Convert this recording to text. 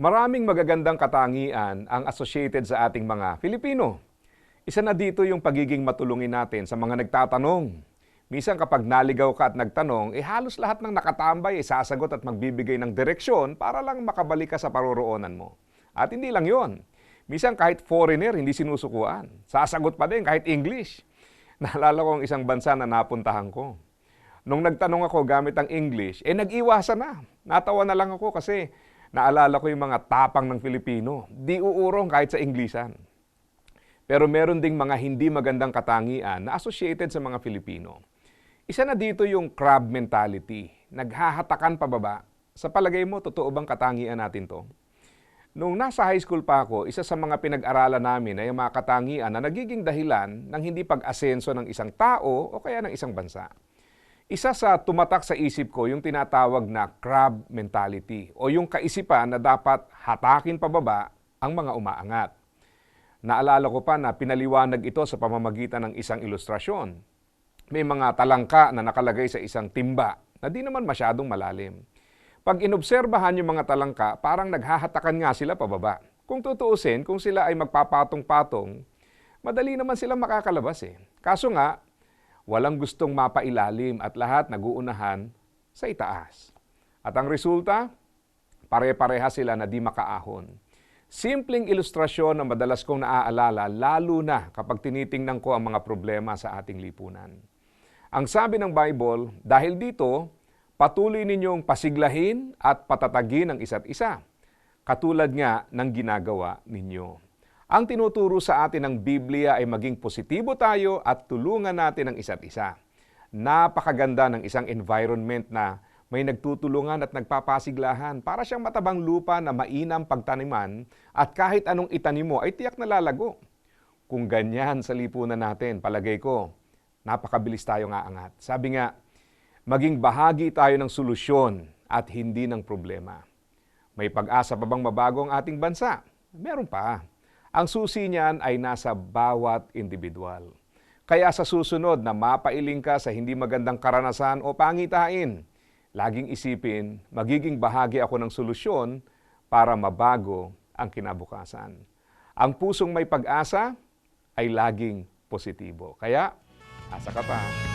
Maraming magagandang katangian ang associated sa ating mga Filipino. Isa na dito yung pagiging matulungin natin sa mga nagtatanong. Minsan kapag naligaw ka at nagtanong, eh halos lahat ng nakatambay ay sasagot at magbibigay ng direksyon para lang makabalik ka sa paroroonan mo. At hindi lang yon. Minsan kahit foreigner, hindi sinusukuan. Sasagot pa din kahit English. Naalala ko ang isang bansa na napuntahan ko. Nung nagtanong ako gamit ang English, eh nag-iwasan na. Natawa na lang ako kasi naalala ko yung mga tapang ng Filipino. Di uurong kahit sa Inglesan. Pero meron ding mga hindi magandang katangian na associated sa mga Filipino. Isa na dito yung crab mentality. Naghahatakan pababa. Sa palagay mo, totoo bang katangian natin to? Nung nasa high school pa ako, isa sa mga pinag-aralan namin ay yung mga katangian na nagiging dahilan ng hindi pag-asenso ng isang tao o kaya ng isang bansa. Isa sa tumatak sa isip ko yung tinatawag na crab mentality o yung kaisipan na dapat hatakin pababa ang mga umaangat. Naalala ko pa na pinaliwanag ito sa pamamagitan ng isang ilustrasyon. May mga talangka na nakalagay sa isang timba na di naman masyadong malalim. Pag inobserbahan yung mga talangka, parang naghahatakan nga sila pababa. Kung tutuusin, kung sila ay magpapatong-patong, madali naman sila makakalabas eh. Kaso nga, walang gustong mapailalim at lahat naguunahan sa itaas. At ang resulta, pare-pareha sila na di makaahon. Simpleng ilustrasyon na madalas kong naaalala, lalo na kapag tinitingnan ko ang mga problema sa ating lipunan. Ang sabi ng Bible, dahil dito, patuloy ninyong pasiglahin at patatagin ang isa't isa, katulad nga ng ginagawa ninyo. Ang tinuturo sa atin ng Biblia ay maging positibo tayo at tulungan natin ang isa't isa. Napakaganda ng isang environment na may nagtutulungan at nagpapasiglahan para siyang matabang lupa na mainam pagtaniman at kahit anong itanim mo ay tiyak na lalago. Kung ganyan sa lipunan natin, palagay ko, napakabilis tayo nga angat. Sabi nga, maging bahagi tayo ng solusyon at hindi ng problema. May pag-asa pa bang mabago ang ating bansa? Meron pa. Ang susi niyan ay nasa bawat individual. Kaya sa susunod na mapailing ka sa hindi magandang karanasan o pangitain, laging isipin, magiging bahagi ako ng solusyon para mabago ang kinabukasan. Ang pusong may pag-asa ay laging positibo. Kaya, asa ka pa.